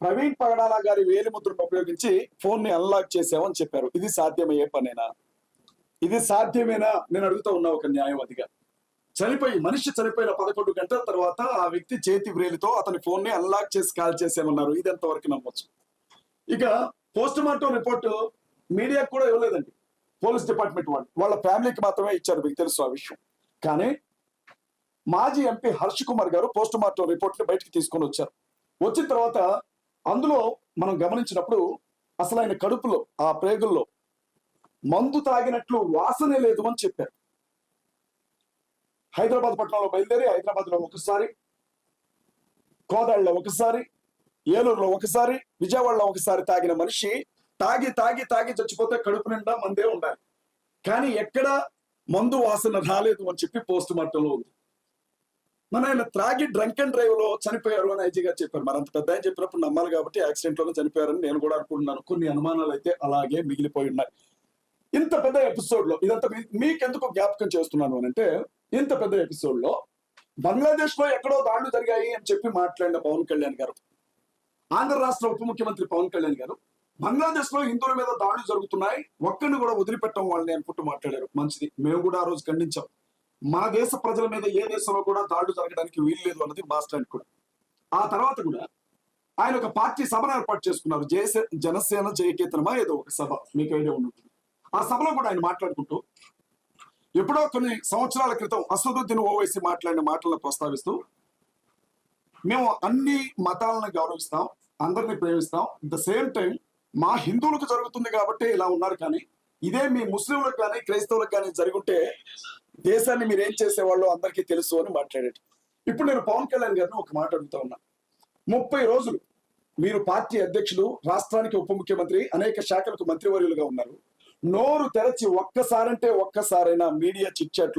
ప్రవీణ్ పగడాల గారి వేలిముద్రను ఉపయోగించి ఫోన్ని అన్లాక్ చేసామని చెప్పారు. ఇది సాధ్యమయ్యే పనేనా? ఇది సాధ్యమేనా? నేను అడుగుతా ఉన్నా ఒక న్యాయవాదిగా. చనిపోయి మనిషి చనిపోయిన పదకొండు గంటల తర్వాత ఆ వ్యక్తి చేతి వ్రేలితో అతని ఫోన్ని అన్లాక్ చేసి కాల్ చేసామన్నారు ఇది ఎంతవరకు నమ్మొచ్చు? ఇక పోస్ట్ మార్టం రిపోర్టు మీడియాకు కూడా ఇవ్వలేదండి. పోలీస్ డిపార్ట్మెంట్ వాళ్ళు. వాళ్ళ ఫ్యామిలీకి మాత్రమే ఇచ్చారు. మీకు తెలుసు ఆ విషయం. కానీ మాజీ ఎంపీ హర్ష్ కుమార్ గారు పోస్ట్ మార్టం రిపోర్ట్ని బయటకు తీసుకొని వచ్చారు. వచ్చిన తర్వాత అందులో మనం గమనించినప్పుడు అసలు ఆయన కడుపులో ఆ ప్రేగుల్లో మందు తాగినట్లు వాసనే లేదు అని చెప్పారు. హైదరాబాద్ పట్టణంలో బయలుదేరి హైదరాబాద్లో ఒకసారి కోదాళ్ళలో ఒకసారి ఏలూరులో ఒకసారి విజయవాడలో ఒకసారి తాగిన మనిషి తాగి తాగి తాగి చచ్చిపోతే కడుపు నిండా మందే ఉండాలి. కానీ ఎక్కడ మందు వాసన రాలేదు అని చెప్పి పోస్ట్ మార్టంలో ఉంది. మన ఆయన త్రాగి డ్రంక్ అండ్ డ్రైవ్లో చనిపోయారు అని ఐజీ గారు చెప్పారు. మరి అంత పెద్ద ఆయన చెప్పినప్పుడు నమ్మాలి కాబట్టి యాక్సిడెంట్లోనే చనిపోయారని నేను కూడా అనుకుంటున్నాను. కొన్ని అనుమానాలు అయితే అలాగే మిగిలిపోయి ఉన్నాయి. ఇంత పెద్ద ఎపిసోడ్లో ఇదంతా మీ- మీకెందుకు జ్ఞాపకం చేస్తున్నాను అని అంటే ఇంత పెద్ద ఎపిసోడ్లో బంగ్లాదేశ్లో ఎక్కడో దాడులు జరిగాయి అని చెప్పి మాట్లాడిన పవన్ కళ్యాణ్ గారు ఆంధ్ర రాష్ట్ర ఉప ముఖ్యమంత్రి పవన్ కళ్యాణ్ గారు బంగ్లాదేశ్లో హిందువుల మీద దాడులు జరుగుతున్నాయి ఒక్కరిని కూడా వదిలిపెట్టడం వాళ్ళని అనుకుంటూ మాట్లాడారు. మంచిది. మేము కూడా ఆ రోజు ఖండించాం. మన దేశ ప్రజల మీద ఏ దేశంలో కూడా దాడులు జరగడానికి వీల్లేదు అన్నది మా స్టాండ్ కూడా. ఆ తర్వాత కూడా ఆయన ఒక పార్టీ సభను ఏర్పాటు చేసుకున్నారు. జయసే జనసేన జయకేతనమా ఏదో ఒక సభ. మీకు ఐడియా ఉంటుంది ఆ సభలో కూడా ఆయన మాట్లాడుకుంటూ ఎప్పుడో కొన్ని సంవత్సరాల క్రితం అసదుద్దీన్ ఓవైసీ మాట్లాడిన మాటలను ప్రస్తావిస్తూ మేము అన్ని మతాలను గౌరవిస్తాం అందరిని ప్రేమిస్తాం. ద సేమ్ టైం మా హిందువులకు జరుగుతుంది కాబట్టి ఇలా ఉన్నారు కానీ ఇదే మీ ముస్లింలకు కానీ క్రైస్తవులకు కానీ జరుగుంటే దేశాన్ని మీరు ఏం చేసేవాళ్ళు అందరికీ తెలుసు అని మాట్లాడేట ఇప్పుడు నేను పవన్ కళ్యాణ్ గారిని ఒక మాట అడుగుతా ఉన్నా. ముప్పై రోజులు మీరు పార్టీ అధ్యక్షులు రాష్ట్రానికి ఉప ముఖ్యమంత్రి అనేక శాఖలకు మంత్రివర్యులుగా ఉన్నారు. నోరు తెరచి ఒక్కసారంటే ఒక్కసారైనా మీడియా చిట్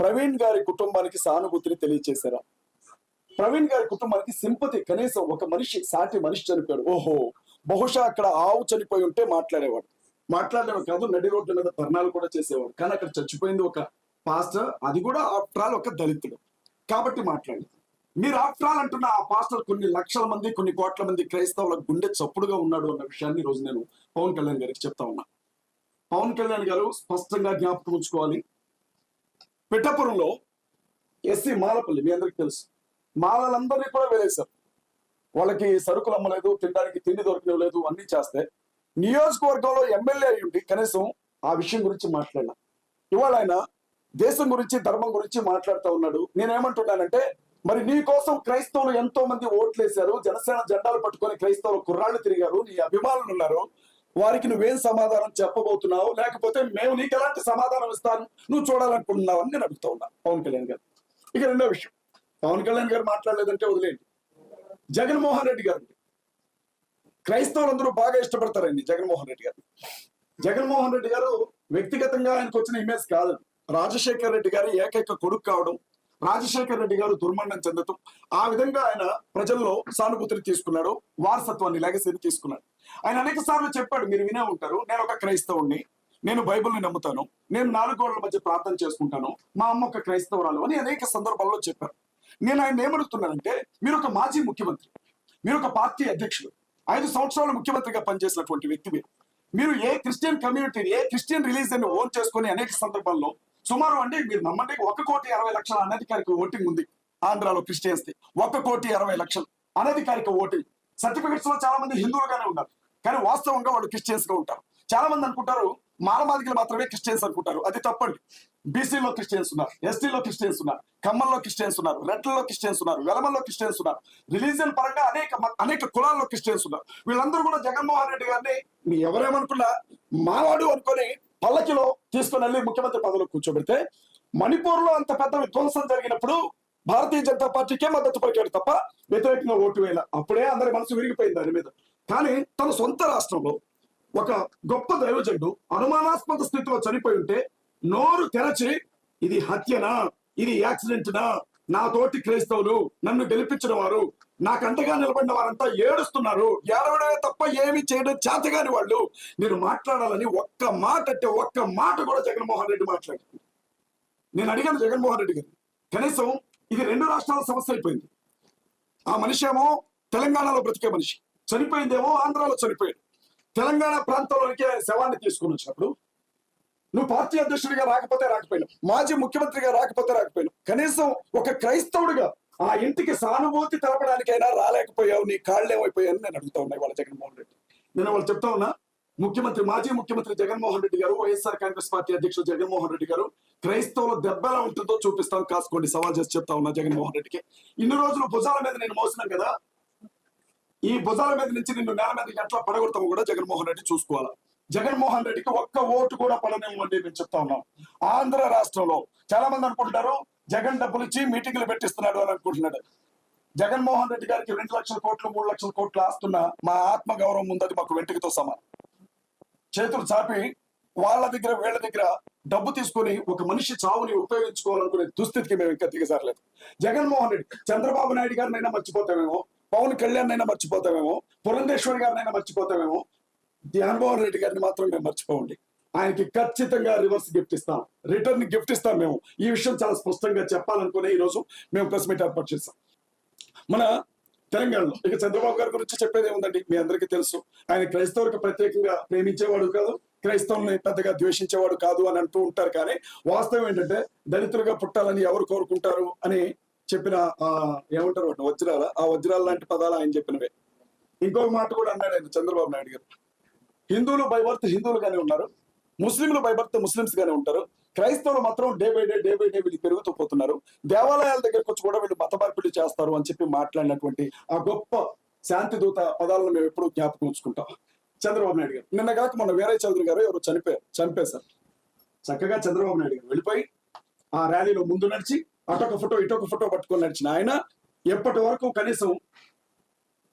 ప్రవీణ్ గారి కుటుంబానికి సానుభూతిని తెలియచేశారా? ప్రవీణ్ గారి కుటుంబానికి సింపతి కనీసం ఒక మనిషి సాటి మనిషి చనిపోయాడు. ఓహో బహుశా అక్కడ ఆవు చనిపోయి ఉంటే మాట్లాడేవాడు. మాట్లాడేవాడు కాదు నడి రోడ్ల మీద ధర్నాలు కూడా చేసేవాడు. కానీ అక్కడ చచ్చిపోయింది ఒక పాస్టర్ అది కూడా ఆఫ్టర్ ఆల్ ఒక దళితుడు. కాబట్టి మాట్లాడలేదు మీరు ఆఫ్టర్ ఆల్ అంటున్న ఆ పాస్టర్ కొన్ని లక్షల మంది కొన్ని కోట్ల మంది క్రైస్తవుల గుండె చప్పుడుగా ఉన్నాడు అన్న విషయాన్ని రోజు నేను పవన్ కళ్యాణ్ గారికి చెప్తా ఉన్నా. పవన్ కళ్యాణ్ గారు స్పష్టంగా జ్ఞాపకం ఉంచుకోవాలి. పిఠపురంలో ఎస్సీ మాలపల్లి మీ అందరికి తెలుసు. మాలలందరినీ కూడా వేలేశారు. వాళ్ళకి సరుకులు అమ్మలేదు తినడానికి తిండి దొరకలేదు అన్ని చేస్తే. నియోజకవర్గంలో ఎమ్మెల్యే అయి ఉండి కనీసం ఆ విషయం గురించి మాట్లాడినా ఇవాళ ఆయన దేశం గురించి ధర్మం గురించి మాట్లాడుతూ ఉన్నాడు. నేనేమంటున్నానంటే మరి నీ కోసం క్రైస్తవులు ఎంతో మంది ఓట్లేశారు జనసేన జెండాలు పట్టుకొని క్రైస్తవులు కుర్రాళ్ళు తిరిగారు నీ అభిమానులు ఉన్నారు వారికి నువ్వేం సమాధానం చెప్పబోతున్నావు లేకపోతే మేము నీకు ఎలాంటి సమాధానం ఇస్తాను నువ్వు చూడాలనుకుంటున్నావు అని నేను అడుగుతా ఉన్నా. పవన్ కళ్యాణ్ గారు. ఇక రెండో విషయం. పవన్ కళ్యాణ్ గారు మాట్లాడలేదంటే వదిలేండి జగన్మోహన్ రెడ్డి గారు క్రైస్తవులందరూ బాగా ఇష్టపడతారండి జగన్మోహన్ రెడ్డి గారు. జగన్మోహన్ రెడ్డి గారు వ్యక్తిగతంగా ఆయనకు వచ్చిన ఇమేజ్ కాదు రాజశేఖర్ రెడ్డి గారి ఏకైక కొడుకు కావడం రాజశేఖర్ రెడ్డి గారు దుర్మరణం చెందటం ఆ విధంగా ఆయన ప్రజల్లో సానుభూతిని తీసుకున్నాడు వారసత్వాన్ని లెగసీని తీసుకున్నాడు. ఆయన అనేక సార్లు చెప్పాడు మీరు వినే ఉంటారు నేను ఒక క్రైస్తవుణ్ణి నేను బైబిల్ని నమ్ముతాను నేను నాలుగు గోడల మధ్య ప్రార్థన చేసుకుంటాను మా అమ్మ ఒక క్రైస్తవురాలు అని అనేక సందర్భాల్లో చెప్పారు. నేను ఆయన ఏమడుగుతున్నానంటే మీరు ఒక మాజీ ముఖ్యమంత్రి మీరు ఒక పార్టీ అధ్యక్షుడు ఐదు సంవత్సరాలు ముఖ్యమంత్రిగా పనిచేసినటువంటి వ్యక్తి మీరు. మీరు ఏ క్రిస్టియన్ కమ్యూనిటీని ఏ క్రిస్టియన్ రిలీజియన్ ఓన్ చేసుకొని అనేక సందర్భాల్లో సుమారు అండి మీరు నమ్మండి ఒక కోటి అరవై లక్షల అనధికారిక ఓటింగ్ ఉంది ఆంధ్రాలో క్రిస్టియన్స్ ది. ఒక కోటి అరవై లక్షలు. అనధికారిక ఓటింగ్. సర్టిఫికెట్స్లో చాలా మంది హిందువులుగానే ఉన్నారు. కానీ వాస్తవంగా వాళ్ళు క్రిస్టియన్స్గా ఉంటారు. చాలా మంది అనుకుంటారు మానవాదికలు మాత్రమే క్రిస్టియన్స్ అనుకుంటారు. అది తప్పండి. బీసీలో క్రిస్టియన్స్ ఉన్నారు ఎస్టీలో క్రిస్టియన్స్ ఉన్నారు ఖమ్మంలో క్రిస్టియన్స్ ఉన్నారు రెడ్లలో క్రిస్టియన్స్ ఉన్నారు వెలమల్లో క్రిస్టియన్స్ ఉన్నారు. రిలీజియన్ పరంగా అనేక అనేక కులాల్లో క్రిస్టియన్స్ ఉన్నారు. వీళ్ళందరూ కూడా జగన్మోహన్ రెడ్డి గారిని మీ ఎవరేమనుకున్నా మావాడు అనుకొని పల్లకిలో తీసుకుని వెళ్ళి ముఖ్యమంత్రి పదవిలో కూర్చోబెడితే మణిపూర్లో అంత పెద్ద విధ్వంసం జరిగినప్పుడు భారతీయ జనతా పార్టీకే మద్దతు పలికాడు తప్ప వ్యతిరేకంగా ఓటు వేయాల. అప్పుడే అందరి మనసు విరిగిపోయింది దాని మీద. కానీ తన సొంత రాష్ట్రంలో ఒక గొప్ప దైవజనుడు అనుమానాస్పద స్థితిలో చనిపోయి ఉంటే నోరు తెరచి ఇది హత్యనా? ఇది యాక్సిడెంట్నా? నా తోటి క్రైస్తవులు నన్ను గెలిపించిన వారు నాకంతగా నిలబడిన వారంతా ఏడుస్తున్నారు. ఏడవడమే తప్ప ఏమి చేయడం చేతగాని వాళ్ళు. నేను మాట్లాడాలని ఒక్క మాట అంటే ఒక్క మాట కూడా జగన్మోహన్ రెడ్డి మాట్లాడారు నేను అడిగాను జగన్మోహన్ రెడ్డి గారు కనీసం ఇది రెండు రాష్ట్రాల సమస్య అయిపోయింది. ఆ మనిషి ఏమో తెలంగాణలో బ్రతికే మనిషి. చనిపోయిందేమో ఆంధ్రాలో చనిపోయాడు. తెలంగాణ ప్రాంతంలోనికే శవాన్ని తీసుకుని వచ్చినప్పుడు నువ్వు పార్టీ అధ్యక్షుడిగా రాకపోతే రాకపోయినావు. మాజీ ముఖ్యమంత్రిగా రాకపోతే రాకపోయినావు. కనీసం ఒక క్రైస్తవుడిగా ఆ ఇంటికి సానుభూతి తెలపడానికైనా రాలేకపోయావు నీ కాళ్ళేమైపోయావు నేను అడుగుతా ఉన్నాయి వాళ్ళ జగన్మోహన్ రెడ్డి. నేను వాళ్ళు చెప్తా ఉన్నా ముఖ్యమంత్రి మాజీ ముఖ్యమంత్రి జగన్మోహన్ రెడ్డి గారు వైఎస్ఆర్ కాంగ్రెస్ పార్టీ అధ్యక్షుడు జగన్మోహన్ రెడ్డి గారు క్రైస్తవుల దెబ్బలా ఉంటుందో చూపిస్తాం కాసుకోండి సవాల్ చేసి చెప్తా ఉన్నా జగన్మోహన్ రెడ్డికి. ఇన్ని రోజులు భుజాల మీద నేను మోసినాం కదా ఈ భుజాల మీద నుంచి నిన్ను నేల మీద ఎట్లా పడగొడతామో కూడా జగన్మోహన్ రెడ్డి చూసుకోవాలా. జగన్మోహన్ రెడ్డికి ఒక్క ఓటు కూడా పడనివ్వండి మేము చెప్తా ఉన్నాం. ఆంధ్ర రాష్ట్రంలో చాలా మంది అనుకుంటారు జగన్ డబ్బులు ఇచ్చి మీటింగ్లు పెట్టిస్తున్నాడు అని అనుకుంటున్నాడు. జగన్మోహన్ రెడ్డి గారికి రెండు లక్షల కోట్లు మూడు లక్షల కోట్లు ఆస్తున్న మా ఆత్మ గౌరవం ఉందది మాకు వెంటకితో సమానం. చేతులు చాపి వాళ్ళ దగ్గర వీళ్ళ దగ్గర డబ్బు తీసుకొని ఒక మనిషి చావుని ఉపయోగించుకోవాలనుకునే దుస్థితికి మేము ఇంకా దిగజారలేదు. జగన్మోహన్ రెడ్డి చంద్రబాబు నాయుడు గారినైనా మర్చిపోతామేమో పవన్ కళ్యాణ్ అయినా మర్చిపోతామేమో పురంధేశ్వరి గారినైనా మర్చిపోతామేమో జగన్మోహన్ రెడ్డి గారిని మాత్రం మేము మర్చిపోండి ఆయనకి ఖచ్చితంగా రివర్స్ గిఫ్ట్ ఇస్తాం. రిటర్న్ గిఫ్ట్ ఇస్తాం మేము. ఈ విషయం చాలా స్పష్టంగా చెప్పాలనుకునే ఈ రోజు మేము ప్రెస్ మీట్ ఏర్పాటు చేస్తాం. మన తెలంగాణలో ఇక చంద్రబాబు గారి గురించి చెప్పేది ఏముందండి? మీ అందరికీ తెలుసు. ఆయన క్రైస్తవులకు ప్రత్యేకంగా ప్రేమించేవాడు కాదు క్రైస్తవుల్ని పెద్దగా ద్వేషించేవాడు కాదు అని అంటూ ఉంటారు కానీ వాస్తవం ఏంటంటే దళితులుగా పుట్టాలని ఎవరు కోరుకుంటారు అని చెప్పిన ఆ ఏమంటారు వజ్రాల ఆ వజ్రాల లాంటి పదాలు ఆయన చెప్పినవే. ఇంకొక మాట కూడా అన్నాడు ఆయన చంద్రబాబు నాయుడు గారు. హిందువులు బై బర్త్ హిందువులుగానే ఉన్నారు. ముస్లింలు భయపడితే ముస్లింస్ ముస్లిమ్స్ గానే ఉంటారు. క్రైస్తవులు మాత్రం day by day day by day వీళ్ళు పెరుగుతూ పోతున్నారు. దేవాలయాల దగ్గరకు వచ్చి కూడా వీళ్ళు మత మార్పిడి చేస్తారు అని చెప్పి మాట్లాడినటువంటి ఆ గొప్ప శాంతి దూత పదాలను మేము ఎప్పుడూ జ్ఞాపకం ఉంచుకుంటాం. చంద్రబాబు నాయుడు గారు. నిన్న కాక మొన్న వీరయ్య చౌదరి గారు ఎవరు చనిపోయారు. చంపేశారు చక్కగా చంద్రబాబు నాయుడు గారు వెళ్ళిపోయి ఆ ర్యాలీలో ముందు నడిచి అటొక ఫోటో ఇటొక ఫోటో పట్టుకొని నడిచిన ఆయన ఎప్పటి వరకు కనీసం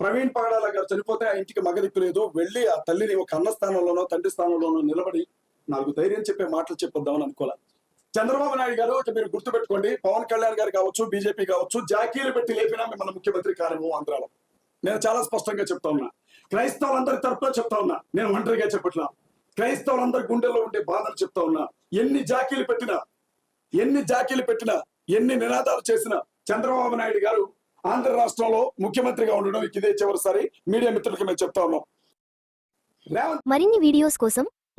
ప్రవీణ్ పగడాల గారు చనిపోతే ఆ ఇంటికి మగదిక్కు లేదు. వెళ్ళి ఆ తల్లిని ఒక అన్న స్థానంలోనో తండ్రి స్థానంలోనో నిలబడి నాకు ధైర్యం చెప్పే మాటలు చెప్పొద్దామని అనుకోవాలి చంద్రబాబు నాయుడు గారు ఇక మీరు గుర్తుపెట్టుకోండి పవన్ కళ్యాణ్ గారు కావచ్చు బీజేపీ కావచ్చు జాకీలు పెట్టి లేపినా మిమ్మల్ని ముఖ్యమంత్రి కార్యము ఆంధ్రాలో. నేను చాలా స్పష్టంగా చెప్తా ఉన్నా. క్రైస్తవులందరి తరపున చెప్తా ఉన్నా. నేను ఒంటరిగా చెప్పట్లా. క్రైస్తవులందరి గుండెల్లో ఉండే బాధలు చెప్తా ఉన్నా. ఎన్ని జాకీలు పెట్టినా ఎన్ని జాకీలు పెట్టినా ఎన్ని నినాదాలు చేసినా చంద్రబాబు నాయుడు గారు ఆంధ్ర రాష్ట్రంలో ముఖ్యమంత్రిగా ఉండడం ఇదే చివరిసారి మీడియా మిత్రులకి మేము చెప్తా ఉన్నాం. మరిన్ని వీడియోస్ కోసం